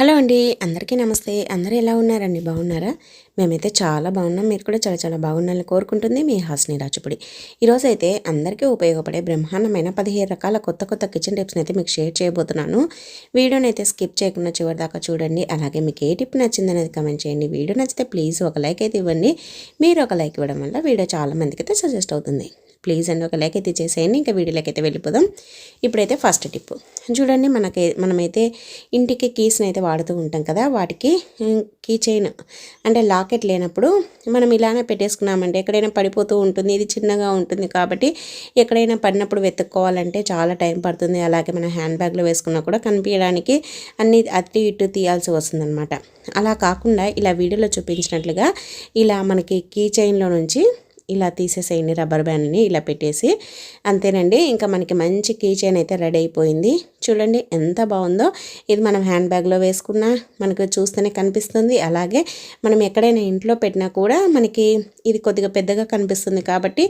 Hello అండి అందరికీ నమస్తే. అందరూ ఎలా ఉన్నారండి? బాగున్నారా? మేమైతే చాలా బాగున్నాం. మీరు కూడా చాలా చాలా బాగున్నారని కోరుకుంటుంది మీ హాస్ని రాచుపుడి. ఈరోజు అయితే అందరికీ ఉపయోగపడే బ్రహ్మాండమైన పదిహేను రకాల కొత్త కొత్త కిచెన్ టిప్స్ని అయితే మీకు షేర్ చేయబోతున్నాను. వీడియోని అయితే స్కిప్ చేయకుండా చివరి దాకా చూడండి. అలాగే మీకు ఏ టిప్ నచ్చింది అనేది కమెంట్ చేయండి. వీడియో నచ్చితే ప్లీజ్ ఒక లైక్ అయితే ఇవ్వండి. మీరు ఒక లైక్ ఇవ్వడం వల్ల వీడియో చాలా మందికి అయితే సజెస్ట్ అవుతుంది. ప్లీజ్ అండి ఒక లైక్ అయితే చేసేయండి. ఇంకా వీడియోలోకి అయితే వెళ్ళిపోదాం. ఇప్పుడైతే ఫస్ట్ టిప్. చూడండి మనకి మనమైతే ఇంటికి కీస్ని అయితే వాడుతూ ఉంటాం కదా వాటికి కీ చైన్ అంటే లాకెట్ లేనప్పుడు మనం ఇలానే పెట్టేసుకున్నామంటే ఎక్కడైనా పడిపోతూ ఉంటుంది ఇది చిన్నగా ఉంటుంది కాబట్టి ఎక్కడైనా పడినప్పుడు వెతుక్కోవాలంటే చాలా టైం పడుతుంది. అలాగే మనం హ్యాండ్ బ్యాగ్లో వేసుకున్నా కూడా కనిపించడానికి అన్ని అటు ఇటు తీయాల్సి వస్తుందన్నమాట. అలా కాకుండా ఇలా వీడియోలో చూపించినట్లుగా ఇలా మనకి కీ చైన్లో నుంచి ఇలా తీసేసేయండి రబ్బర్ బ్యాండ్ని ఇలా పెట్టేసి. అంతేనండి ఇంకా మనకి మంచి కీ చైన్ అయితే రెడీ అయిపోయింది. చూడండి ఎంత బాగుందో. ఇది మనం హ్యాండ్ బ్యాగ్లో వేసుకున్నా మనకు చూస్తేనే కనిపిస్తుంది. అలాగే మనం ఎక్కడైనా ఇంట్లో పెట్టినా కూడా మనకి ఇది కొద్దిగా పెద్దగా కనిపిస్తుంది కాబట్టి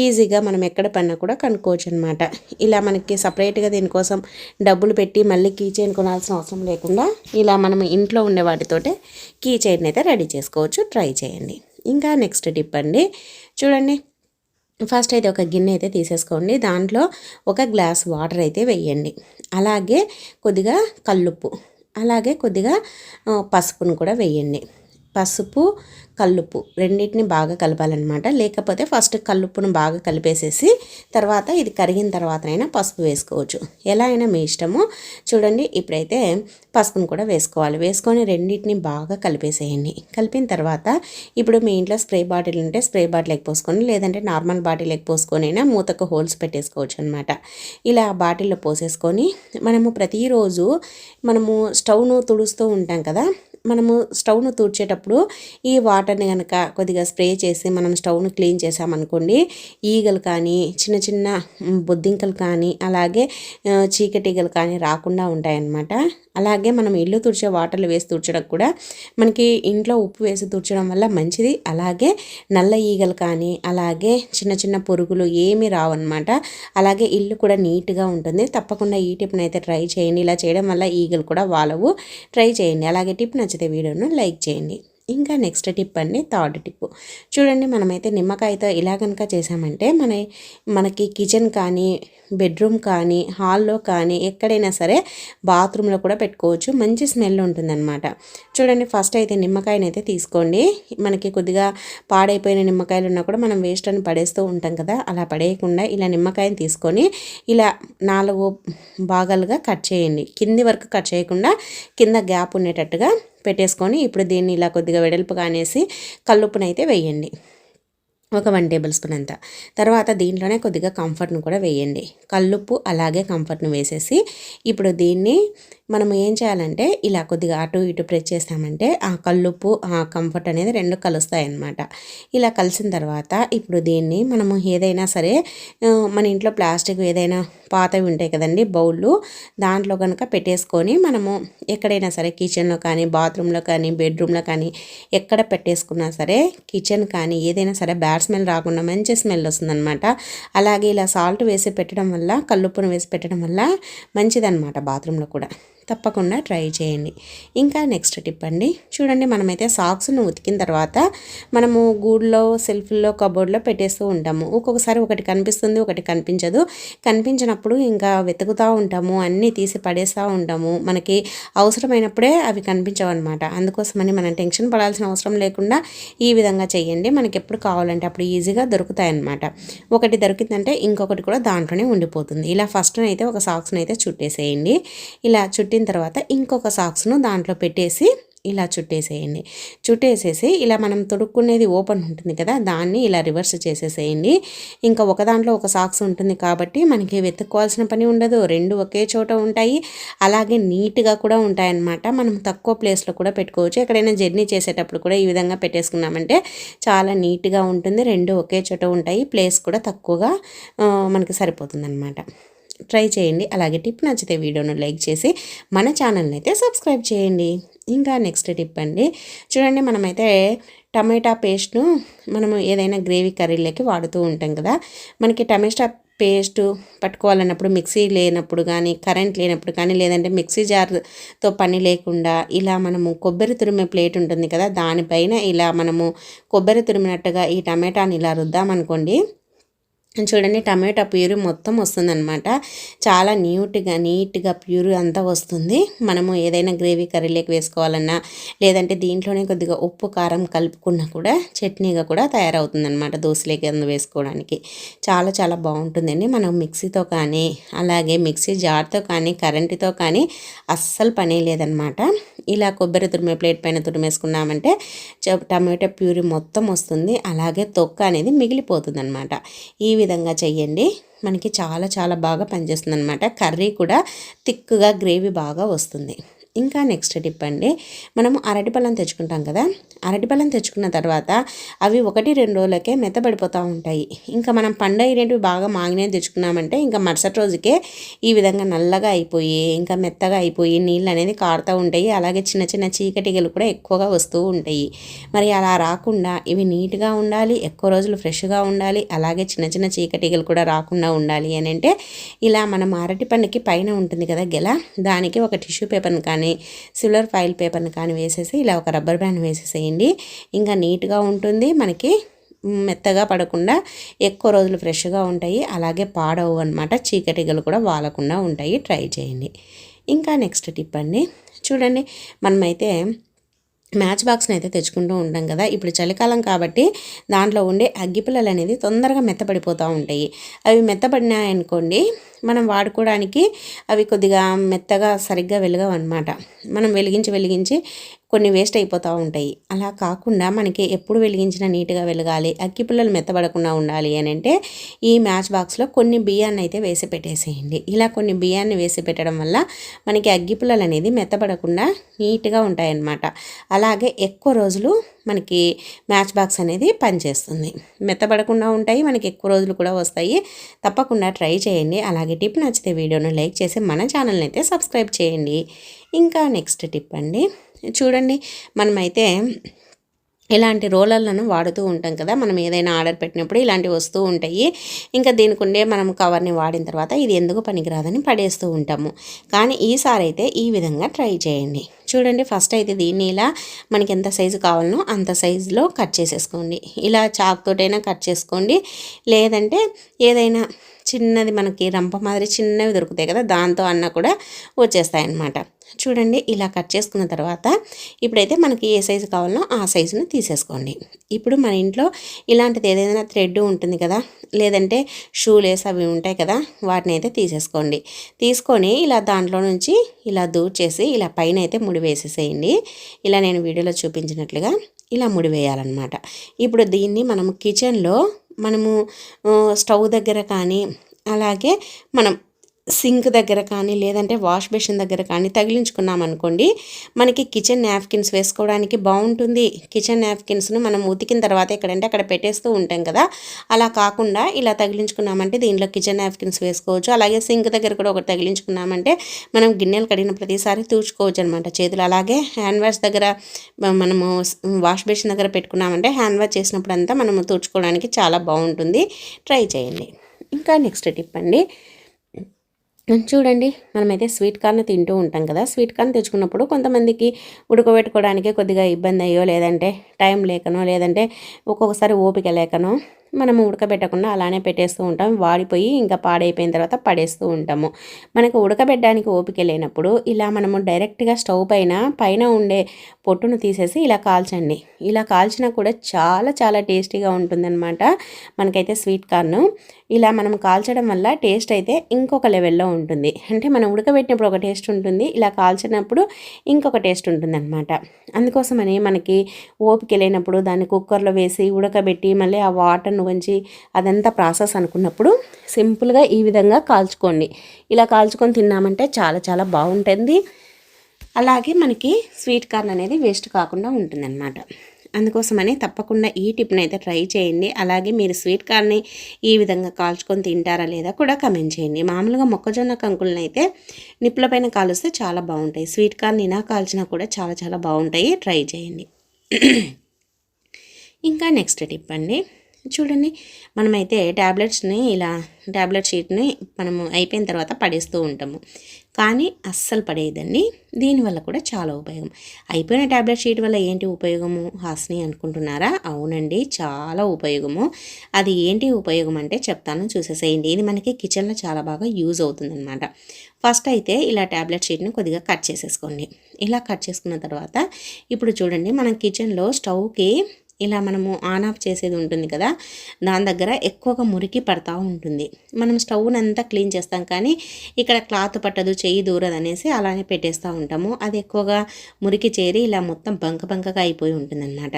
ఈజీగా మనం ఎక్కడ పడినా కూడా కనుక్కోవచ్చు అనమాట ఇలా మనకి సపరేట్గా దీనికోసం డబ్బులు పెట్టి మళ్ళీ కీ చైన్ కొనాల్సిన అవసరం లేకుండా ఇలా మనం ఇంట్లో ఉండే వాటితోటే కీ చైన్ అయితే రెడీ చేసుకోవచ్చు. ట్రై చేయండి. ఇంకా నెక్స్ట్ టిప్ అండి. చూడండి. ఫస్ట్ అయితే ఒక గిన్నె అయితే తీసేసుకోండి. దాంట్లో ఒక గ్లాస్ వాటర్ అయితే వేయండి. అలాగే కొద్దిగా కల్లుప్పు అలాగే కొద్దిగా పసుపును కూడా వేయండి. పసుపు కల్లుప్పు రెండింటిని బాగా కలపాలన్నమాట. లేకపోతే ఫస్ట్ కల్లుప్పును బాగా కలిపేసేసి తర్వాత ఇది కరిగిన తర్వాతనైనా పసుపు వేసుకోవచ్చు. ఎలా అయినా మీ ఇష్టము. చూడండి ఇప్పుడైతే పసుపును కూడా వేసుకోవాలి. వేసుకొని రెండింటిని బాగా కలిపేసేయండి. కలిపిన తర్వాత ఇప్పుడు మీ ఇంట్లో స్ప్రే బాటిల్ ఉంటే స్ప్రే బాటిల్ పోసుకొని లేదంటే నార్మల్ బాటిల్ పోసుకొని మూతకు హోల్స్ పెట్టేసుకోవచ్చు అనమాట ఇలా బాటిల్లో పోసేసుకొని మనము ప్రతిరోజు మనము స్టవ్ను తుడుస్తూ ఉంటాం కదా మనము స్టవ్ను తూడ్చేటప్పుడు ఈ వాటర్ని కనుక కొద్దిగా స్ప్రే చేసి మనం స్టవ్ను క్లీన్ చేసామనుకోండి ఈగలు కానీ చిన్న చిన్న బొద్దింకలు కానీ అలాగే చీకటిగలు కానీ రాకుండా ఉంటాయన్నమాట. అలాగే మనం ఇల్లు తుడిచే వాటర్లు వేసి తుడచడం కూడా మనకి ఇంట్లో ఉప్పు వేసి తుడచడం వల్ల మంచిది. అలాగే నల్ల ఈగలు కానీ అలాగే చిన్న చిన్న పురుగులు ఏమీ రావన్నమాట. అలాగే ఇల్లు కూడా నీట్గా ఉంటుంది. తప్పకుండా ఈ టిప్ని అయితే ట్రై చేయండి. ఇలా చేయడం వల్ల ఈగలు కూడా వాళ్ళవు ట్రై చేయండి. అలాగే టిప్ నచ్చితే వీడియోను లైక్ చేయండి. ఇంకా నెక్స్ట్ టిప్ అండి థర్డ్ టిప్. చూడండి మనమైతే నిమ్మకాయతో ఇలా కనుక చేసామంటే మన మనకి కిచెన్ కానీ బెడ్రూమ్ కానీ హాల్లో కానీ ఎక్కడైనా సరే బాత్రూంలో కూడా పెట్టుకోవచ్చు. మంచి స్మెల్ ఉంటుందన్నమాట. చూడండి ఫస్ట్ అయితే నిమ్మకాయని అయితే తీసుకోండి. మనకి కొద్దిగా పాడైపోయిన నిమ్మకాయలు ఉన్నా కూడా మనం వేస్ట్ అని పడేస్తూ ఉంటాం కదా అలా పడేయకుండా ఇలా నిమ్మకాయని తీసుకొని ఇలా నాలుగు భాగాలుగా కట్ చేయండి. కింది వరకు కట్ చేయకుండా కింద గ్యాప్ ఉండేటట్టుగా పెట్టేసుకొని ఇప్పుడు దీన్ని ఇలా కొద్దిగా వెడల్పుగా అనేసి కల్లుప్పునైతే వేయండి. ఒక వన్ టేబుల్ స్పూన్ అంత. తర్వాత దీంట్లోనే కొద్దిగా కంఫర్ట్ను కూడా వేయండి. కల్లుప్పు అలాగే కంఫర్ట్ను వేసేసి ఇప్పుడు దీన్ని మనం ఏం చేయాలంటే ఇలా కొద్దిగా అటు ఇటు ప్రెస్ చేస్తామంటే ఆ కల్లుప్పు ఆ కంఫర్ట్ అనేది రెండు కలుస్తాయి అన్నమాట ఇలా కలిసిన తర్వాత ఇప్పుడు దీన్ని మనము ఏదైనా సరే మన ఇంట్లో ప్లాస్టిక్ ఏదైనా పాతవి ఉంటాయి కదండి బౌళ్ళు దాంట్లో కనుక పెట్టేసుకొని మనము ఎక్కడైనా సరే కిచెన్లో కానీ బాత్రూంలో కానీ బెడ్రూమ్లో కానీ ఎక్కడ పెట్టేసుకున్నా సరే కిచెన్ కానీ ఏదైనా సరే బ్యాడ్ స్మెల్ రాకుండా మంచి స్మెల్ వస్తుందన్నమాట. అలాగే ఇలా సాల్ట్ వేసి పెట్టడం వల్ల కల్లుప్పును వేసి పెట్టడం వల్ల మంచిదన్నమాట బాత్రూంలో కూడా. తప్పకుండా ట్రై చేయండి. ఇంకా నెక్స్ట్ టిప్ అండి. చూడండి మనమైతే సాక్స్ను ఉతికిన తర్వాత మనము గూడ్లో సెల్ఫ్లో కబోర్డ్లో పెట్టేస్తూ ఉంటాము. ఒక్కొక్కసారి ఒకటి కనిపిస్తుంది ఒకటి కనిపించదు. కనిపించినప్పుడు ఇంకా వెతుకుతూ ఉంటాము అన్నీ తీసి పడేస్తూ ఉంటాము. మనకి అవసరమైనప్పుడే అవి కనిపించవు అనమాట అందుకోసమని మనం టెన్షన్ పడాల్సిన అవసరం లేకుండా ఈ విధంగా చేయండి. మనకి ఎప్పుడు కావాలంటే అప్పుడు ఈజీగా దొరుకుతాయన్నమాట. ఒకటి దొరికిందంటే ఇంకొకటి కూడా దాంట్లోనే ఉండిపోతుంది. ఇలా ఫస్ట్ అయితే ఒక సాక్స్ని అయితే చుట్టేసేయండి. ఇలా చుట్టిన తర్వాత ఇంకొక సాక్స్ను దాంట్లో పెట్టేసి ఇలా చుట్టేసేయండి. చుట్టేసేసి ఇలా మనం తొడుక్కునేది ఓపెన్ ఉంటుంది కదా దాన్ని ఇలా రివర్స్ చేసేసేయండి. ఇంకా ఒక దాంట్లో ఒక సాక్స్ ఉంటుంది కాబట్టి మనకి వెతుక్కోవాల్సిన పని ఉండదు. రెండు ఒకే చోట ఉంటాయి. అలాగే నీట్గా కూడా ఉంటాయన్నమాట. మనం తక్కువ ప్లేస్లో కూడా పెట్టుకోవచ్చు. ఎక్కడైనా జర్నీ చేసేటప్పుడు కూడా ఈ విధంగా పెట్టేసుకున్నామంటే చాలా నీట్గా ఉంటుంది. రెండు ఒకే చోట ఉంటాయి. ప్లేస్ కూడా తక్కువగా మనకి సరిపోతుంది అనమాట ట్రై చేయండి. అలాగే టిప్ నచ్చితే వీడియోను లైక్ చేసి మన ఛానల్ని అయితే సబ్స్క్రైబ్ చేయండి. ఇంకా నెక్స్ట్ టిప్ అండి. చూడండి మనమైతే టమాటా పేస్ట్ను మనము ఏదైనా గ్రేవీ కర్రీలోకి వాడుతూ ఉంటాం కదా. మనకి టమాటా పేస్ట్ పట్టుకోవాలన్నప్పుడు మిక్సీ లేనప్పుడు కానీ కరెంట్ లేనప్పుడు కానీ లేదంటే మిక్సీ జార్తో పని లేకుండా ఇలా మనము కొబ్బరి తురిమే ప్లేట్ ఉంటుంది కదా దానిపైన ఇలా మనము కొబ్బరి తురిమినట్టుగా ఈ టమాటాని ఇలా రుద్దామనుకోండి చూడండి టమాటా ప్యూరీ మొత్తం వస్తుందన్నమాట. చాలా నీట్గా నీట్గా ప్యూరీ అంతా వస్తుంది. మనము ఏదైనా గ్రేవీ కర్రీలోకి వేసుకోవాలన్నా లేదంటే దీంట్లోనే కొద్దిగా ఉప్పు కారం కలుపుకున్నా కూడా చట్నీగా కూడా తయారవుతుంది అనమాట దోశలోకి అందు వేసుకోవడానికి. చాలా చాలా బాగుంటుందండి. మనం మిక్సీతో కానీ అలాగే మిక్సీ జార్తో కానీ కరెంటుతో కానీ అస్సలు పని లేదనమాట ఇలా కొబ్బరి తురిమే ప్లేట్ పైన తురిమేసుకున్నామంటే టమాటా ప్యూరీ మొత్తం వస్తుంది. అలాగే తొక్క అనేది మిగిలిపోతుంది అనమాట ఈ విధంగా చెయ్యండి. మనకి చాలా చాలా బాగా పనిచేస్తుంది అనమాట కర్రీ కూడా థిక్గా గ్రేవీ బాగా వస్తుంది. ఇంకా నెక్స్ట్ టిప్ అండి. మనము అరటిపళ్ళం తెచ్చుకుంటాం కదా. అరటిపళ్ళం తెచ్చుకున్న తర్వాత అవి ఒకటి రెండు రోజులకే మెత్తబడిపోతూ ఉంటాయి. ఇంకా మనం పండగ బాగా మాగినే తెచ్చుకున్నామంటే ఇంకా మరుసటి రోజుకే ఈ విధంగా నల్లగా అయిపోయి ఇంకా మెత్తగా అయిపోయి నీళ్ళు అనేది కారుతూ ఉంటాయి. అలాగే చిన్న చిన్న చీకటిగలు కూడా ఎక్కువగా వస్తూ ఉంటాయి. మరి అలా రాకుండా ఇవి నీట్గా ఉండాలి ఎక్కువ రోజులు ఫ్రెష్గా ఉండాలి అలాగే చిన్న చిన్న చీకటిగలు కూడా రాకుండా ఉండాలి అని అంటే ఇలా మనం అరటి పండుకి పైన ఉంటుంది కదా గెల దానికి ఒక టిష్యూ పేపర్ని కానీ కానీ సిల్వర్ ఫైల్ పేపర్ని కానీ వేసేసి ఇలా ఒక రబ్బర్ బ్యాండ్ వేసేసేయండి. ఇంకా నీట్గా ఉంటుంది. మనకి మెత్తగా పడకుండా ఎక్కువ రోజులు ఫ్రెష్గా ఉంటాయి. అలాగే పాడవు అనమాట చీకటిగలు కూడా వాలకుండా ఉంటాయి. ట్రై చేయండి. ఇంకా నెక్స్ట్ టిప్ అండి. చూడండి మనమైతే మ్యాచ్ బాక్స్ని అయితే తెచ్చుకుంటూ ఉంటాం కదా. ఇప్పుడు చలికాలం కాబట్టి దాంట్లో ఉండే అగ్గిపిల్లలు అనేది తొందరగా మెత్తపడిపోతూ ఉంటాయి. అవి మెత్తపడినాయనుకోండి మనం వాడుకోవడానికి అవి కొద్దిగా మెత్తగా సరిగ్గా వెలగవు అనమాట మనం వెలిగించి వెలిగించి కొన్ని వేస్ట్ అయిపోతూ ఉంటాయి. అలా కాకుండా మనకి ఎప్పుడు వెలిగించినా నీట్గా వెలగాలి అక్కి పుల్లలు మెత్తబడకుండా ఉండాలి అని అంటే ఈ మ్యాచ్ బాక్స్లో కొన్ని బియ్యాన్ని అయితే వేసి పెట్టేసేయండి. ఇలా కొన్ని బియ్యాన్ని వేసి పెట్టడం వల్ల మనకి అగ్గి పుల్లలు అనేది మెత్తబడకుండా నీట్గా ఉంటాయన్నమాట. అలాగే ఎక్కువ రోజులు మనకి మ్యాచ్ బాక్స్ అనేది పనిచేస్తుంది. మెత్తబడకుండా ఉంటాయి మనకి ఎక్కువ రోజులు కూడా వస్తాయి. తప్పకుండా ట్రై చేయండి. అలాగే టిప్ నచ్చితే వీడియోను లైక్ చేసి మన ఛానల్ని అయితే సబ్స్క్రైబ్ చేయండి. ఇంకా నెక్స్ట్ టిప్ అండి. చూడండి మనమైతే ఇలాంటి రోలర్లను వాడుతూ ఉంటాం కదా మనం ఏదైనా ఆర్డర్ పెట్టినప్పుడు ఇలాంటివి వస్తూ ఉంటాయి. ఇంకా దీనికి ఉండే మనం కవర్ని వాడిన తర్వాత ఇది ఎందుకు పనికిరాదని పడేస్తూ ఉంటాము. కానీ ఈసారి అయితే ఈ విధంగా ట్రై చేయండి. చూడండి ఫస్ట్ అయితే దీన్ని ఇలా మనకి ఎంత సైజు కావాలనో అంత సైజులో కట్ చేసేసుకోండి. ఇలా చాక్తోటైనా కట్ చేసుకోండి. లేదంటే ఏదైనా చిన్నది మనకి రంప మాదిరి చిన్నవి దొరుకుతాయి కదా దాంతో అన్న కూడా వచ్చేస్తాయి అన్నమాట చూడండి ఇలా కట్ చేసుకున్న తర్వాత ఇప్పుడైతే మనకి ఏ సైజు కావాలనో ఆ సైజును తీసేసుకోండి. ఇప్పుడు మన ఇంట్లో ఇలాంటిది ఏదైనా థ్రెడ్ ఉంటుంది కదా లేదంటే షూ లేస్ అవి ఉంటాయి కదా వాటిని అయితే తీసేసుకోండి. తీసుకొని ఇలా దాంట్లో నుంచి ఇలా దూచేసి ఇలా పైన అయితే ముడి వేసేసేయండి. ఇలా నేను వీడియోలో చూపించినట్లుగా ఇలా ముడి వేయాలన్నమాట. ఇప్పుడు దీన్ని మనము కిచెన్లో మనము స్టవ్ దగ్గర కానీ అలాగే మనం సింక్ దగ్గర కానీ లేదంటే వాష్ బేసిన్ దగ్గర కానీ తగిలించుకున్నాం అనుకోండి మనకి కిచెన్ నాప్కిన్స్ వేసుకోవడానికి బాగుంటుంది. కిచెన్ నాప్కిన్స్ను మనం ఉతికిన తర్వాత ఎక్కడంటే అక్కడ పెట్టేస్తూ ఉంటాం కదా. అలా కాకుండా ఇలా తగిలించుకున్నామంటే దీనిలో కిచెన్ నాప్కిన్స్ వేసుకోవచ్చు. అలాగే సింక్ దగ్గర కూడా ఒకటి తగిలించుకున్నామంటే మనం గిన్నెలు కడిగిన ప్రతిసారి తూచుకోవచ్చు అనమాట చేతులు. అలాగే హ్యాండ్ వాష్ దగ్గర మనము వాష్ బేసిన్ దగ్గర పెట్టుకున్నామంటే హ్యాండ్ వాష్ చేసినప్పుడు అంతా మనము తూచుకోవడానికి చాలా బాగుంటుంది. ట్రై చేయండి. ఇంకా నెక్స్ట్ టిప్ అండి. చూడండి మనమైతే స్వీట్ కార్న్ తింటూ ఉంటాం కదా. స్వీట్ కార్న్ తెచ్చుకున్నప్పుడు కొంతమందికి ఉడకబెట్టుకోవడానికి కొద్దిగా ఇబ్బంది అయ్యో లేదంటే టైం లేకనో లేదంటే ఒక్కొక్కసారి ఓపిక లేకనో మనము ఉడకబెట్టకుండా అలానే పెట్టేస్తూ ఉంటాం. వాడిపోయి ఇంకా పాడైపోయిన తర్వాత పడేస్తూ ఉంటాము. మనకు ఉడకబెట్టడానికి ఓపిక లేనప్పుడు ఇలా మనము డైరెక్ట్గా స్టవ్ పైన పైన ఉండే పొట్టును తీసేసి ఇలా కాల్చండి. ఇలా కాల్చినా కూడా చాలా చాలా టేస్టీగా ఉంటుందన్నమాట. మనకైతే స్వీట్ కార్న్. ఇలా మనం కాల్చడం వల్ల టేస్ట్ అయితే ఇంకొక లెవెల్లో ఉంటుంది. అంటే మనం ఉడకబెట్టినప్పుడు ఒక టేస్ట్ ఉంటుంది ఇలా కాల్చినప్పుడు ఇంకొక టేస్ట్ ఉంటుందన్నమాట. అందుకోసమని మనకి ఓపిక లేనప్పుడు దాన్ని కుక్కర్లో వేసి ఉడకబెట్టి మళ్ళీ ఆ వాటర్ను వంచి అదంతా ప్రాసెస్ అనుకున్నప్పుడు సింపుల్గా ఈ విధంగా కాల్చుకోండి. ఇలా కాల్చుకొని తిన్నామంటే చాలా చాలా బాగుంటుంది. అలాగే మనకి స్వీట్ కార్న్ అనేది వేస్ట్ కాకుండా ఉంటుందన్నమాట. అందుకోసమని తప్పకుండా ఈ టిప్ని అయితే ట్రై చేయండి. అలాగే మీరు స్వీట్ కార్న్ని ఈ విధంగా కాల్చుకొని తింటారా లేదా కూడా కమెంట్ చేయండి. మామూలుగా మొక్కజొన్న కంకులను అయితే నిప్పుల పైన కాలుస్తే చాలా బాగుంటాయి. స్వీట్ కార్న్ ఇలా కాల్చినా కూడా చాలా చాలా బాగుంటాయి. ట్రై చేయండి. ఇంకా నెక్స్ట్ టిప్ అండి. చూడండి మనమైతే ట్యాబ్లెట్స్ని ఇలా ట్యాబ్లెట్ షీట్ని మనము అయిపోయిన తర్వాత పడేస్తూ ఉంటాము. కానీ అస్సలు పడేయదండి. దీనివల్ల కూడా చాలా ఉపయోగం. అయిపోయిన ట్యాబ్లెట్ షీట్ వల్ల ఏంటి ఉపయోగము? హాస్ని అనుకుంటున్నారా? అవునండి చాలా ఉపయోగము. అది ఏంటి ఉపయోగం అంటే చెప్తాను చూసేసేయండి. ఇది మనకి కిచెన్లో చాలా బాగా యూజ్ అవుతుందన్నమాట. ఫస్ట్ అయితే ఇలా ట్యాబ్లెట్ షీట్ని కొద్దిగా కట్ చేసేసుకోండి. ఇలా కట్ చేసుకున్న తర్వాత ఇప్పుడు చూడండి మనం కిచెన్లో స్టవ్కి ఇలా మనము ఆన్ ఆఫ్ చేసేది ఉంటుంది కదా దాని దగ్గర ఎక్కువగా మురికి పడతా ఉంటుంది. మనం స్టవ్ని అంతా క్లీన్ చేస్తాం కానీ ఇక్కడ క్లాత్ పట్టదు చెయ్యి దూరదు అనేసి అలానే పెట్టేస్తూ ఉంటాము. అది ఎక్కువగా మురికి చేరి ఇలా మొత్తం బంక బంకగా అయిపోయి ఉంటుందన్నమాట.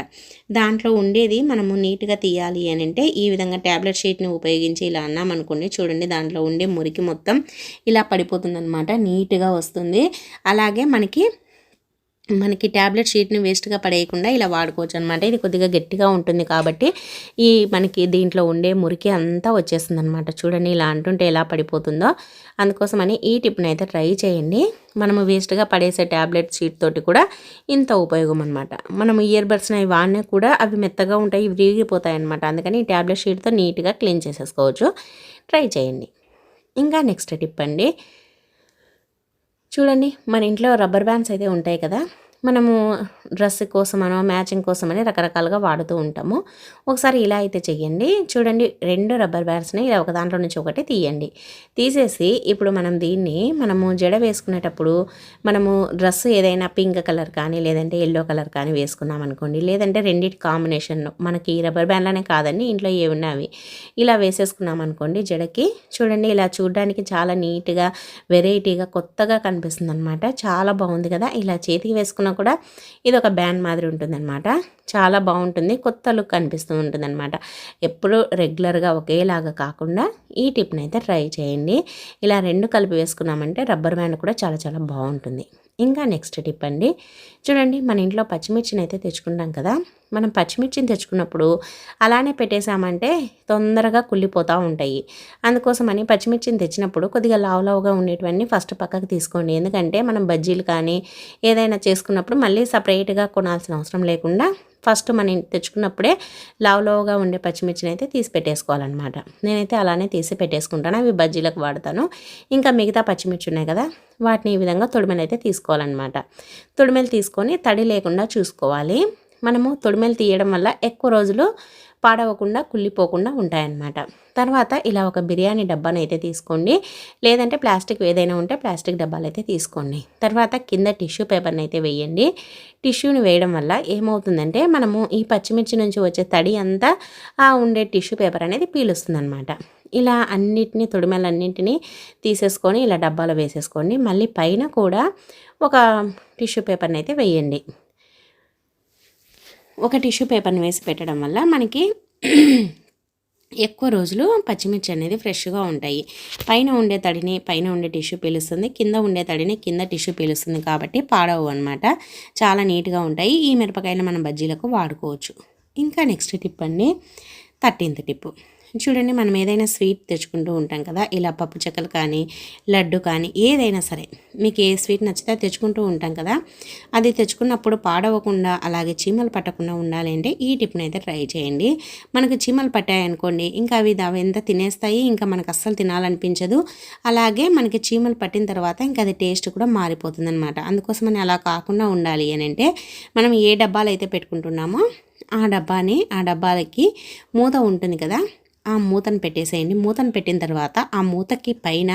దాంట్లో ఉండేది మనము నీట్గా తీయాలి అని అంటే ఈ విధంగా ట్యాబ్లెట్ షీట్ని ఉపయోగించి ఇలా అన్నామనుకోండి చూడండి దాంట్లో ఉండే మురికి మొత్తం ఇలా పడిపోతుందన్నమాట నీట్గా వస్తుంది. అలాగే మనకి మనకి ట్యాబ్లెట్ షీట్ని వేస్ట్గా పడేయకుండా ఇలా వాడుకోవచ్చు అనమాట ఇది కొద్దిగా గట్టిగా ఉంటుంది కాబట్టి ఈ మనకి దీంట్లో ఉండే మురికి అంతా వచ్చేస్తుంది అనమాట చూడండి ఇలా అంటుంటే ఎలా పడిపోతుందో. అందుకోసమని ఈ టిప్ని అయితే ట్రై చేయండి. మనము వేస్ట్గా పడేసే ట్యాబ్లెట్ షీట్ తోటి కూడా ఇంత ఉపయోగం అనమాట. మనం ఇయర్ బడ్స్ని అవి వాడినా కూడా అవి మెత్తగా ఉంటాయి విరిగిపోతాయి అనమాట అందుకని ఈ ట్యాబ్లెట్ షీట్తో నీట్గా క్లీన్ చేసేసుకోవచ్చు. ట్రై చేయండి. ఇంకా నెక్స్ట్ టిప్ అండి. చూడండి మన ఇంట్లో రబ్బర్ బ్యాండ్స్ అయితే ఉంటాయి కదా. మనము డ్రెస్ కోసమనో మ్యాచింగ్ కోసమని రకరకాలుగా వాడుతూ ఉంటాము. ఒకసారి ఇలా అయితే చెయ్యండి. చూడండి రెండు రబ్బర్ బ్యాండ్స్ని ఇలా ఒక దాంట్లో నుంచి ఒకటి తీయండి. తీసేసి ఇప్పుడు మనం దీన్ని మనము జడ వేసుకునేటప్పుడు మనము డ్రెస్ ఏదైనా పింక్ కలర్ కానీ లేదంటే ఎల్లో కలర్ కానీ వేసుకున్నాం అనుకోండి లేదంటే రెండింటి కాంబినేషన్ మనకి రబ్బర్ బ్యాండ్లనే కాదండి ఇంట్లో ఏ ఉన్నవి ఇలా వేసేసుకున్నాం అనుకోండి జడకి. చూడండి ఇలా చూడడానికి చాలా నీట్గా వెరైటీగా కొత్తగా కనిపిస్తుంది అనమాట చాలా బాగుంది కదా ఇలా చేతికి వేసుకున్న కూడా ఇది ఒక బ్యాండ్ మాదిరి ఉంటుందన్నమాట. చాలా బాగుంటుంది. కొత్త లుక్ అనిపిస్తూ ఉంటుందన్నమాట. ఎప్పుడు రెగ్యులర్గా ఒకేలాగా కాకుండా ఈ టిప్ని అయితే ట్రై చేయండి. ఇలా రెండు కలిపి వేసుకున్నామంటే రబ్బర్ బ్యాండ్ కూడా చాలా చాలా బాగుంటుంది. ఇంకా నెక్స్ట్ టిప్ అండి. చూడండి మన ఇంట్లో పచ్చిమిర్చిని అయితే తెచ్చుకుంటాం కదా. మనం పచ్చిమిర్చిని తెచ్చుకున్నప్పుడు అలానే పెట్టేశామంటే తొందరగా కుళ్ళిపోతూ ఉంటాయి. అందుకోసమని పచ్చిమిర్చిని తెచ్చినప్పుడు కొద్దిగా లావులావుగా ఉండేటివన్నీ ఫస్ట్ పక్కకు తీసుకోండి. ఎందుకంటే మనం బజ్జీలు కానీ ఏదైనా చేసుకున్నప్పుడు మళ్ళీ సపరేట్గా కొనాల్సిన అవసరం లేకుండా ఫస్ట్ మనం తెచ్చుకున్నప్పుడే లావులావుగా ఉండే పచ్చిమిర్చిని అయితే తీసి పెట్టేసుకోవాలన్నమాట. నేనైతే అలానే తీసి పెట్టేసుకుంటాను. అవి బజ్జీలకు వాడతాను. ఇంకా మిగతా పచ్చిమిర్చి ఉన్నాయి కదా వాటిని ఈ విధంగా తొడిమెలు అయితే తీసుకోవాలన్నమాట. తొడిమెలు తీసుకొని తడి లేకుండా చూసుకోవాలి. మనము తొడిమెలు తీయడం వల్ల ఎక్కువ రోజులు పాడవకుండా కుళ్ళిపోకుండా ఉంటాయన్నమాట. తర్వాత ఇలా ఒక బిర్యానీ డబ్బాను అయితే తీసుకోండి. లేదంటే ప్లాస్టిక్ ఏదైనా ఉంటే ప్లాస్టిక్ డబ్బాలు అయితే తీసుకోండి. తర్వాత కింద టిష్యూ పేపర్ని అయితే వేయండి. టిష్యూని వేయడం వల్ల ఏమవుతుందంటే మనము ఈ పచ్చిమిర్చి నుంచి వచ్చే తడి అంతా ఉండే టిష్యూ పేపర్ అనేది పీలుస్తుంది ఇలా అన్నిటినీ తొడిమెలన్నింటినీ తీసేసుకొని ఇలా డబ్బాలో వేసేసుకోండి. మళ్ళీ పైన కూడా ఒక టిష్యూ పేపర్ని అయితే వేయండి. ఒక టిష్యూ పేపర్ని వేసి పెట్టడం వల్ల మనకి ఎక్కువ రోజులు పచ్చిమిర్చి అనేది ఫ్రెష్గా ఉంటాయి. పైన ఉండే తడిని పైన ఉండే టిష్యూ పీలుస్తుంది కింద ఉండే తడిని కింద టిష్యూ పీలుస్తుంది కాబట్టి పాడవు అనమాట చాలా నీట్గా ఉంటాయి. ఈ మిరపకాయలు మనం బజ్జీలకు వాడుకోవచ్చు. ఇంకా నెక్స్ట్ టిప్ అండి థర్టీన్త్ టిప్పు. చూడండి మనం ఏదైనా స్వీట్ తెచ్చుకుంటూ ఉంటాం కదా ఇలా పప్పు చెక్కలు కానీ లడ్డు కానీ ఏదైనా సరే మీకు ఏ స్వీట్ నచ్చితే తెచ్చుకుంటూ ఉంటాం కదా అది తెచ్చుకున్నప్పుడు పాడవకుండా అలాగే చీమలు పట్టకుండా ఉండాలి అంటే ఈ టిప్ని అయితే ట్రై చేయండి. మనకు చీమలు పట్టాయనుకోండి ఇంకా అవి అవి ఎంత తినేస్తాయి ఇంకా మనకు అస్సలు తినాలనిపించదు అలాగే మనకి చీమలు పట్టిన తర్వాత ఇంకా అది టేస్ట్ కూడా మారిపోతుంది అనమాట అందుకోసమని అలా కాకుండా ఉండాలి అని అంటే మనం ఏ డబ్బాలు అయితే పెట్టుకుంటున్నామో ఆ డబ్బాని ఆ డబ్బాలకి మూత ఉంటుంది కదా ఆ మూతను పెట్టేసేయండి. మూతను పెట్టిన తర్వాత ఆ మూతకి పైన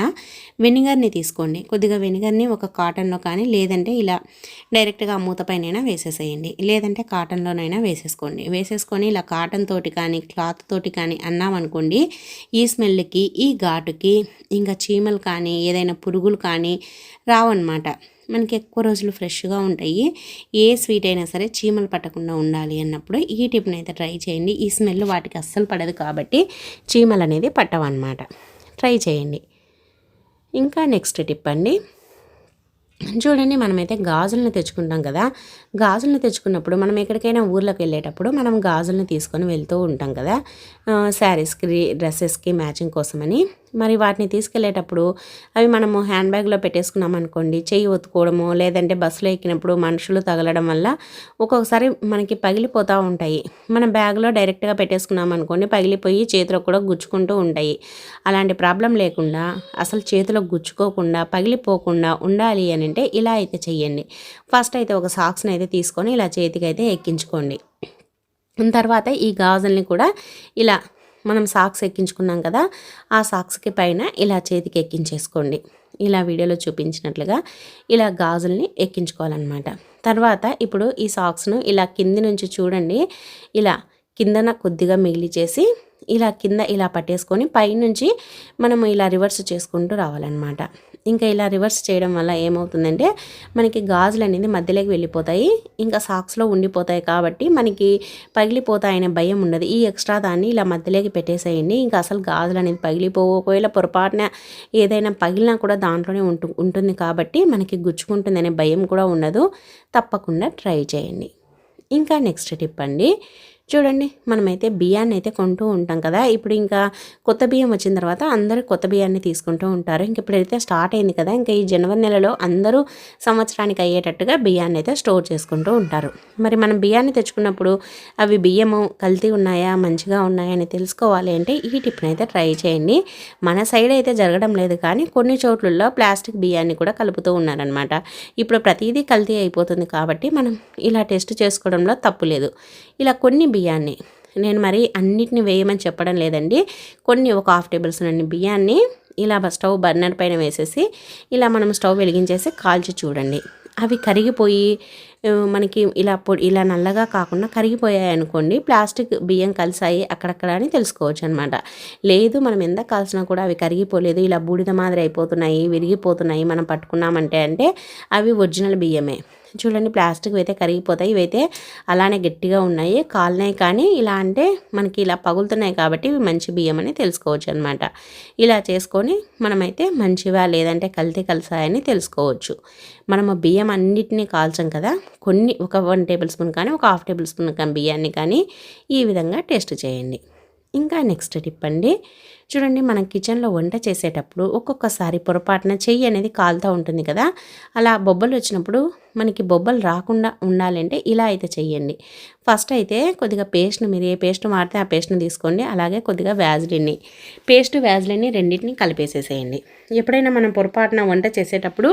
వెనిగర్ని తీసుకోండి. కొద్దిగా వెనిగర్ని ఒక కాటన్లో కానీ లేదంటే ఇలా డైరెక్ట్గా ఆ మూత పైన వేసేసేయండి. లేదంటే కాటన్లోనైనా వేసేసుకోండి. వేసేసుకొని ఇలా కాటన్ తోటి కానీ క్లాత్ తోటి కానీ అన్నామనుకోండి ఈ స్మెల్కి ఈ ఘాటుకి ఇంకా చీమలు కానీ ఏదైనా పురుగులు కానీ రావన్నమాట. మనకి ఎక్కువ రోజులు ఫ్రెష్గా ఉంటాయి. ఏ స్వీట్ అయినా సరే చీమలు పట్టకుండా ఉండాలి అన్నప్పుడు ఈ టిప్ని అయితే ట్రై చేయండి. ఈ స్మెల్ వాటికి అస్సలు పడదు కాబట్టి చీమలు అనేది పట్టవన్నమాట. ట్రై చేయండి. ఇంకా నెక్స్ట్ టిప్ అండి. చూడండి మనమైతే గాజులను తెచ్చుకుంటాం కదా. గాజులను తెచ్చుకున్నప్పుడు మనం ఎక్కడికైనా ఊర్లోకి వెళ్ళేటప్పుడు మనం గాజులను తీసుకొని వెళ్తూ ఉంటాం కదా. శారీస్కి డ్రెస్సెస్కి మ్యాచింగ్ కోసమని. మరి వాటిని తీసుకెళ్ళేటప్పుడు అవి మనము హ్యాండ్ బ్యాగ్లో పెట్టేసుకున్నాం అనుకోండి చెయ్యి ఒత్తుకోవడము లేదంటే బస్సులో ఎక్కినప్పుడు మనుషులు తగలడం వల్ల ఒక్కొక్కసారి మనకి పగిలిపోతూ ఉంటాయి. మన బ్యాగ్లో డైరెక్ట్గా పెట్టేసుకున్నాం అనుకోండి పగిలిపోయి చేతిలో కూడా గుచ్చుకుంటూ ఉంటాయి. అలాంటి ప్రాబ్లం లేకుండా అసలు చేతిలో గుచ్చుకోకుండా పగిలిపోకుండా ఉండాలి అని అంటే ఇలా అయితే చెయ్యండి. ఫస్ట్ అయితే ఒక సాక్స్ని అయితే తీసుకొని ఇలా చేతికి అయితే ఎక్కించుకోండి. తర్వాత ఈ గాజుల్ని కూడా ఇలా మనం సాక్స్ ఎక్కించుకున్నాం కదా ఆ సాక్స్కి పైన ఇలా చేతికి ఎక్కించేసుకోండి. ఇలా వీడియోలో చూపించినట్లుగా ఇలా గాజుల్ని ఎక్కించుకోవాలన్నమాట. తర్వాత ఇప్పుడు ఈ సాక్స్ను ఇలా కింది నుంచి చూడండి ఇలా కిందన కొద్దిగా మిగిలి చేసి ఇలా కింద ఇలా పట్టేసుకొని పైనుంచి మనము ఇలా రివర్స్ చేసుకుంటూ రావాలన్నమాట. ఇంకా ఇలా రివర్స్ చేయడం వల్ల ఏమవుతుందంటే మనకి గాజులు అనేది మధ్యలోకి వెళ్ళిపోతాయి. ఇంకా సాక్స్లో ఉండిపోతాయి కాబట్టి మనకి పగిలిపోతాయనే భయం ఉండదు. ఈ ఎక్స్ట్రా దాన్ని ఇలా మధ్యలోకి పెట్టేసేయండి. ఇంకా అసలు గాజులు అనేది పగిలిపోవు. ఒకవేళ పొరపాటున ఏదైనా పగిలినా కూడా దాంట్లోనే ఉంటు ఉంటుంది కాబట్టి మనకి గుచ్చుకుంటుందనే భయం కూడా ఉండదు. తప్పకుండా ట్రై చేయండి. ఇంకా నెక్స్ట్ టిప్ అండి. చూడండి మనమైతే బియ్యాన్ని అయితే కొంటూ ఉంటాం కదా. ఇప్పుడు ఇంకా కొత్త బియ్యం వచ్చిన తర్వాత అందరూ కొత్త బియ్యాన్ని తీసుకుంటూ ఉంటారు. ఇంక ఇప్పుడైతే స్టార్ట్ అయింది కదా ఇంకా ఈ జనవరి నెలలో అందరూ సంవత్సరానికి అయ్యేటట్టుగా బియ్యాన్ని అయితే స్టోర్ చేసుకుంటూ ఉంటారు. మరి మనం బియ్యాన్ని తెచ్చుకున్నప్పుడు అవి బియ్యము కల్తీ ఉన్నాయా మంచిగా ఉన్నాయా అని తెలుసుకోవాలి అంటే ఈ టిప్ని అయితే ట్రై చేయండి. మన సైడ్ అయితే జరగడం లేదు కానీ కొన్ని చోట్లలో ప్లాస్టిక్ బియ్యాన్ని కూడా కలుపుతూ ఉన్నారనమాట ఇప్పుడు ప్రతిదీ కల్తీ అయిపోతుంది కాబట్టి మనం ఇలా టెస్ట్ చేసుకోవడంలో తప్పు లేదు. ఇలా కొన్ని బియ్యాన్ని. నేను మరి అన్నిటిని వేయమని చెప్పడం లేదండి. కొన్ని ఒక హాఫ్ టేబుల్ స్పూన్ బియ్యాన్ని ఇలా స్టవ్ బర్నర్ పైన వేసేసి ఇలా మనం స్టవ్ వెలిగించేసి కాల్చి చూడండి. అవి కరిగిపోయి మనకి ఇలా పొడి ఇలా నల్లగా కాకుండా కరిగిపోయాయి అనుకోండి ప్లాస్టిక్ బియ్యం కలిసాయి అక్కడక్కడ అని తెలుసుకోవచ్చు అనమాట లేదు మనం ఎంత కాల్సినా కూడా అవి కరిగిపోలేదు ఇలా బూడిద మాదిరి అయిపోతున్నాయి విరిగిపోతున్నాయి మనం పట్టుకున్నామంటే అంటే అవి ఒరిజినల్ బియ్యమే. చూడండి ప్లాస్టిక్ అయితే కరిగిపోతాయి. ఇవైతే అలానే గట్టిగా ఉన్నాయి. కాలినాయి కానీ ఇలా అంటే మనకి ఇలా పగులుతున్నాయి కాబట్టి ఇవి మంచి బియ్యం అని తెలుసుకోవచ్చు అనమాట ఇలా చేసుకొని మనమైతే మంచివా లేదంటే కల్తీ కలిసాయని తెలుసుకోవచ్చు. మనము బియ్యం అన్నిటినీ కాల్చాం కదా. కొన్ని ఒక వన్ టేబుల్ స్పూన్ కానీ ఒక హాఫ్ టేబుల్ స్పూన్ కానీ బియ్యాన్ని కానీ ఈ విధంగా టేస్ట్ చేయండి. ఇంకా నెక్స్ట్ టిప్ అండి. చూడండి మనం కిచెన్లో వంట చేసేటప్పుడు ఒక్కొక్కసారి పొరపాటున చెయ్యి అనేది కాలుతూ ఉంటుంది కదా. అలా బొబ్బలు వచ్చినప్పుడు మనకి బొబ్బలు రాకుండా ఉండాలంటే ఇలా అయితే చెయ్యండి. ఫస్ట్ అయితే కొద్దిగా పేస్ట్ని మీరు ఏ పేస్ట్ వాడితే ఆ పేస్ట్ని తీసుకోండి. అలాగే కొద్దిగా వ్యాజ్లిన్ని పేస్ట్ వ్యాజ్లిన్ని రెండింటిని కలిపేసేసేయండి. ఎప్పుడైనా మనం పొరపాటున వంట చేసేటప్పుడు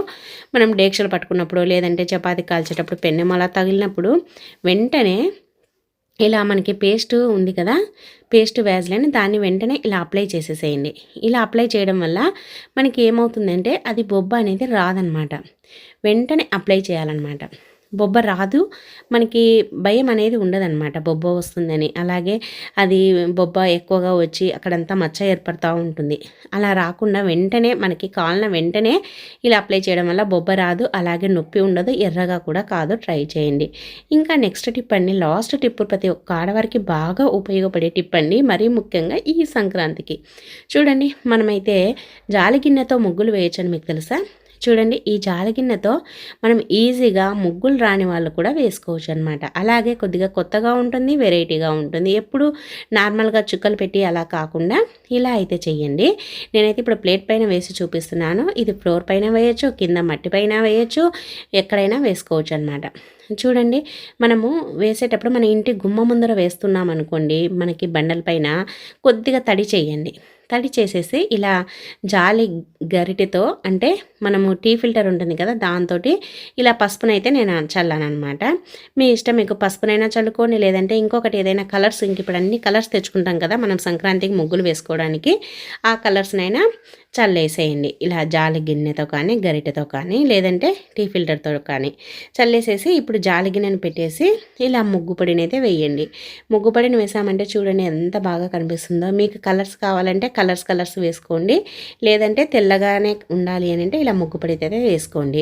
మనం డేక్షలు పట్టుకున్నప్పుడు లేదంటే చపాతి కాల్చేటప్పుడు పెన్నెం అలా తగిలినప్పుడు వెంటనే ఇలా మనకి పేస్ట్ ఉంది కదా పేస్ట్ వ్యాజ్లని దాన్ని వెంటనే ఇలా అప్లై చేసేసేయండి. ఇలా అప్లై చేయడం వల్ల మనకి ఏమవుతుందంటే అది బొబ్బ అనేది రాదనమాట. వెంటనే అప్లై చేయాలన్నమాట బొబ్బ రాదు. మనకి భయం అనేది ఉండదన్నమాట. బొబ్బ వస్తుందని. అలాగే అది బొబ్బ ఎక్కువగా వచ్చి అక్కడంతా మచ్చ ఏర్పడుతూ ఉంటుంది. అలా రాకుండా వెంటనే మనకి కాలిన వెంటనే ఇలా అప్లై చేయడం వల్ల బొబ్బ రాదు. అలాగే నొప్పి ఉండదు. ఎర్రగా కూడా కాదు. ట్రై చేయండి. ఇంకా నెక్స్ట్ టిప్ అండి. లాస్ట్ టిప్ ప్రతి ఒక్క ఆడవారికి బాగా ఉపయోగపడే టిప్ అండి. మరీ ముఖ్యంగా ఈ సంక్రాంతికి. చూడండి మనమైతే జాలి గిన్నెతో ముగ్గులు వేయచ్చని మీకు తెలుసా? చూడండి ఈ జాలగిన్నెతో మనం ఈజీగా ముగ్గులు రాని వాళ్ళు కూడా వేసుకోవచ్చు అనమాట అలాగే కొద్దిగా కొత్తగా ఉంటుంది వెరైటీగా ఉంటుంది. ఎప్పుడు నార్మల్గా చుక్కలు పెట్టి అలా కాకుండా ఇలా అయితే చెయ్యండి. నేనైతే ఇప్పుడు ప్లేట్ పైన వేసి చూపిస్తున్నాను. ఇది ఫ్లోర్ పైన వేయచ్చు కింద మట్టి పైన వేయచ్చు ఎక్కడైనా వేసుకోవచ్చు అనమాట చూడండి మనము వేసేటప్పుడు మన ఇంటి గుమ్మ ముందర వేస్తున్నాం అనుకోండి మనకి బండల పైన కొద్దిగా తడి చేయండి తడి చేసేసి ఇలా జాలి గరిటెతో అంటే మనము టీ ఫిల్టర్ ఉంటుంది కదా దాంతో ఇలా పసుపునైతే నేను చల్లాను అనమాట మీ ఇష్టం మీకు పసుపునైనా చల్లుకోండి లేదంటే ఇంకొకటి ఏదైనా కలర్స్ ఇంక ఇప్పుడు అన్ని కలర్స్ తెచ్చుకుంటాం కదా మనం సంక్రాంతికి ముగ్గులు వేసుకోవడానికి. ఆ కలర్స్నైనా చల్లేసేయండి. ఇలా జాలి గిన్నెతో కానీ గరిటెతో కానీ లేదంటే టీ ఫిల్టర్తో కానీ చల్లేసేసి ఇప్పుడు జాలి గిన్నెను పెట్టేసి ఇలా ముగ్గు పొడిని అయితే వేయండి ముగ్గుపొడిని వేసామంటే చూడండి ఎంత బాగా కనిపిస్తుందో. మీకు కలర్స్ కావాలంటే కలర్స్ కలర్స్ వేసుకోండి. లేదంటే తెల్లగానే ఉండాలి అని అంటే ఇలా ముగ్గుపొడి అయితే వేసుకోండి.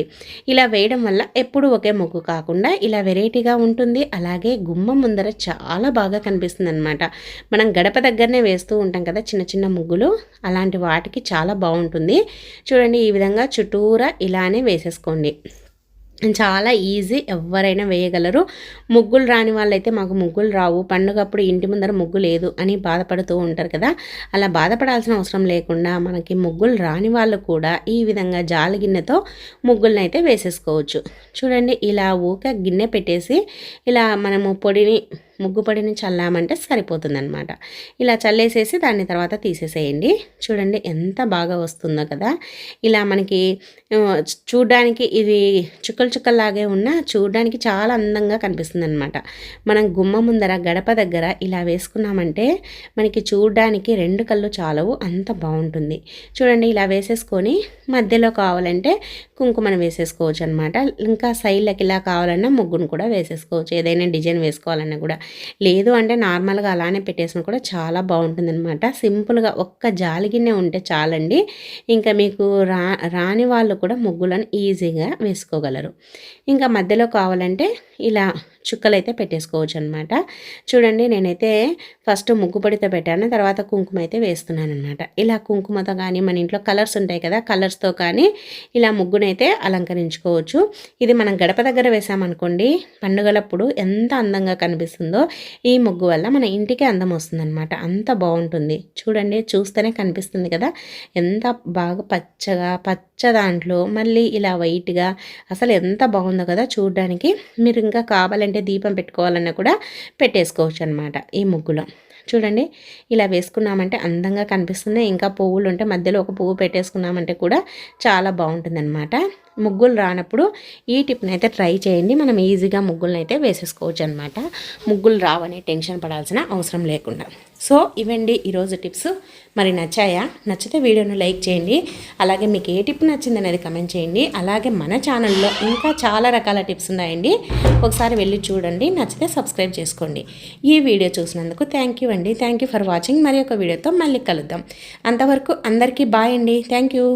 ఇలా వేయడం వల్ల ఎప్పుడు ఒకే ముగ్గు కాకుండా ఇలా వెరైటీగా ఉంటుంది. అలాగే గుమ్మం ముందర చాలా బాగా కనిపిస్తుంది అనమాట మనం గడప దగ్గరనే వేస్తూ ఉంటాం కదా చిన్న చిన్న ముగ్గులు. అలాంటి వాటికి చాలా బాగుంటుంది. చూడండి ఈ విధంగా చుట్టూరా ఇలానే వేసేసుకోండి. చాలా ఈజీ ఎవరైనా వేయగలరు. ముగ్గులు రాని వాళ్ళైతే మాకు ముగ్గులు రావు. పండుగప్పుడు ఇంటి ముందర ముగ్గు లేదు అని బాధపడుతూ ఉంటారు కదా. అలా బాధపడాల్సిన అవసరం లేకుండా మనకి ముగ్గులు రాని వాళ్ళు కూడా ఈ విధంగా జాలి గిన్నెతో ముగ్గులను అయితే వేసేసుకోవచ్చు. చూడండి ఇలా ఊక గిన్నె పెట్టేసి ఇలా మనము పొడిని ముగ్గుపొడిని చల్లామంటే సరిపోతుందనమాట ఇలా చల్లేసేసి దాన్ని తర్వాత తీసేసేయండి. చూడండి ఎంత బాగా వస్తుందో కదా. ఇలా మనకి చూడ్డానికి ఇది చుక్కలు చుక్కల్లాగే ఉన్నా చూడ్డానికి చాలా అందంగా కనిపిస్తుంది అనమాట మనం గుమ్మ ముందర గడప దగ్గర ఇలా వేసుకున్నామంటే మనకి చూడ్డానికి రెండు కళ్ళు చాలవు అంత బాగుంటుంది. చూడండి ఇలా వేసేసుకొని మధ్యలో కావాలంటే కుంకుమను వేసేసుకోవచ్చు అనమాట ఇంకా సైడ్లకి ఇలా కావాలన్నా ముగ్గును కూడా వేసేసుకోవచ్చు. ఏదైనా డిజైన్ వేసుకోవాలన్నా కూడా. లేదు అంటే నార్మల్గా అలానే పెట్టేసిన కూడా చాలా బాగుంటుంది అనమాట సింపుల్గా ఒక్క జాలిగిన్నె ఉంటే చాలండి. ఇంకా మీకు రా రాని వాళ్ళు కూడా ముగ్గులను ఈజీగా వేసుకోగలరు. ఇంకా మధ్యలో కావాలంటే ఇలా చుక్కలు అయితే పెట్టేసుకోవచ్చు అనమాట చూడండి నేనైతే ఫస్ట్ ముగ్గు పొడితో పెట్టాను తర్వాత కుంకుమ అయితే వేస్తున్నాను అనమాట ఇలా కుంకుమతో కానీ మన ఇంట్లో కలర్స్ ఉంటాయి కదా కలర్స్తో కానీ ఇలా ముగ్గునైతే అలంకరించుకోవచ్చు. ఇది మనం గడప దగ్గర వేసామనుకోండి పండుగలప్పుడు ఎంత అందంగా కనిపిస్తుందో ఈ ముగ్గు వల్ల మన ఇంటికి అందం వస్తుందన్నమాట అంత బాగుంటుంది. చూడండి చూస్తేనే కనిపిస్తుంది కదా ఎంత బాగా పచ్చగా పచ్చ దాంట్లో మళ్ళీ ఇలా వైట్గా అసలు ఎంత బాగుందో కదా చూడడానికి. మీరు ఇంకా కావాలంటే లేదంటే దీపం పెట్టుకోవాలన్నా కూడా పెట్టేసుకోవచ్చు అనమాట ఈ ముగ్గులో. చూడండి ఇలా వేసుకున్నామంటే అందంగా కనిపిస్తుంది ఇంకా పువ్వులు ఉంటే మధ్యలో ఒక పువ్వు పెట్టేసుకున్నామంటే కూడా చాలా బాగుంటుంది అనమాట ముగ్గులు రానప్పుడు ఈ టిప్ని అయితే ట్రై చేయండి. మనం ఈజీగా ముగ్గులను అయితే వేసేసుకోవచ్చు అనమాట ముగ్గులు రావని టెన్షన్ పడాల్సిన అవసరం లేకుండా. సో ఇవండి ఈరోజు టిప్స్. మరి నచ్చాయా? నచ్చితే వీడియోను లైక్ చేయండి. అలాగే మీకు ఏ టిప్ నచ్చింది అనేది కమెంట్ చేయండి. అలాగే మన ఛానల్లో ఇంకా చాలా రకాల టిప్స్ ఉన్నాయండి. ఒకసారి వెళ్ళి చూడండి. నచ్చితే సబ్స్క్రైబ్ చేసుకోండి. ఈ వీడియో చూసినందుకు థ్యాంక్ యూ అండి. Thank you for watching. మరి ఒక వీడియోతో మళ్ళీ కలుద్దాం. అంతవరకు అందరికీ బాయ్ అండి. Thank you.